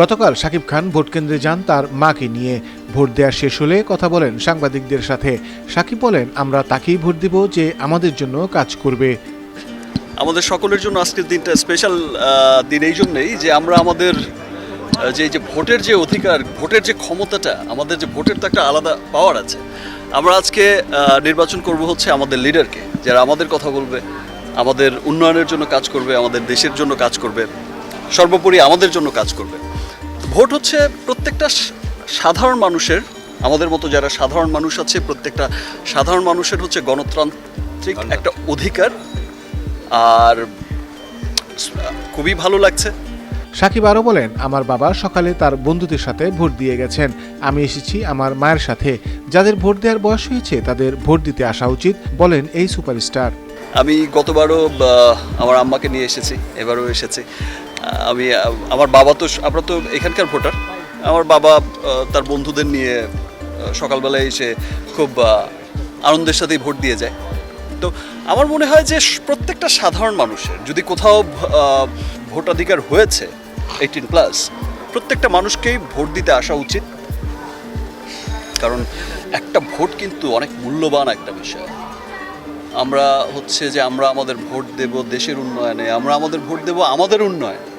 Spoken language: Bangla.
গতকাল শাকিব খান ভোট কেন্দ্রে যান তার মাকে নিয়ে ভোট দেওয়া শেষ হলে কথা বলেন সাংবাদিকদের সাথে। সাকিব বলেন আমরা তাকেই ভোট দিব যে আমাদের জন্য কাজ করবে। আমাদের সকলের জন্য আজকের দিনটা স্পেশাল দিন এই জন্যেই যে আমরা আমাদের যে যে ভোটের যে অধিকার ভোটের যে ক্ষমতাটা আমাদের যে ভোটের তো একটা আলাদা পাওয়ার আছে। আমরা আজকে নির্বাচন করব হচ্ছে আমাদের লিডারকে যারা আমাদের কথা বলবে। আমাদের উন্নয়নের জন্য কাজ করবে আমাদের দেশের জন্য কাজ করবে সর্বোপরি আমাদের জন্য কাজ করবে। ভোট হচ্ছে প্রত্যেকটা সাধারণ মানুষের আমাদের মতো যারা সাধারণ মানুষ আছে প্রত্যেকটা সাধারণ মানুষের হচ্ছে গণতান্ত্রিক একটা অধিকার। আর খুবই ভালো লাগছে। সাকিব আরও বলেন আমার বাবা সকালে তার বন্ধুদের সাথে ভোট দিয়ে গেছেন। আমি এসেছি আমার মায়ের সাথে। যাদের ভোট দেওয়ার বয়স হয়েছে তাদের ভোট দিতে আসা উচিত বলেন এই সুপারস্টার। আমি গতবারও আমার আম্মাকে নিয়ে এসেছি, এবারও এসেছি। আমি আমার বাবা তো, আমরা তো এখানকার ভোটার। আমার বাবা তার বন্ধুদের নিয়ে সকালবেলায় এসে খুব আনন্দের সাথেই ভোট দিয়ে যায়। তো আমার মনে হয় যে প্রত্যেকটা সাধারণ মানুষের, যদি কোথাও ভোটাধিকার হয়েছে এইটিন প্লাস প্রত্যেকটা মানুষকেই ভোট দিতে আসা উচিত। কারণ একটা ভোট কিন্তু অনেক মূল্যবান একটা বিষয়। আমরা হচ্ছে যে আমরা আমাদের ভোট দেব দেশের উন্নয়নে, আমরা আমাদের ভোট দেব আমাদের উন্নয়নে।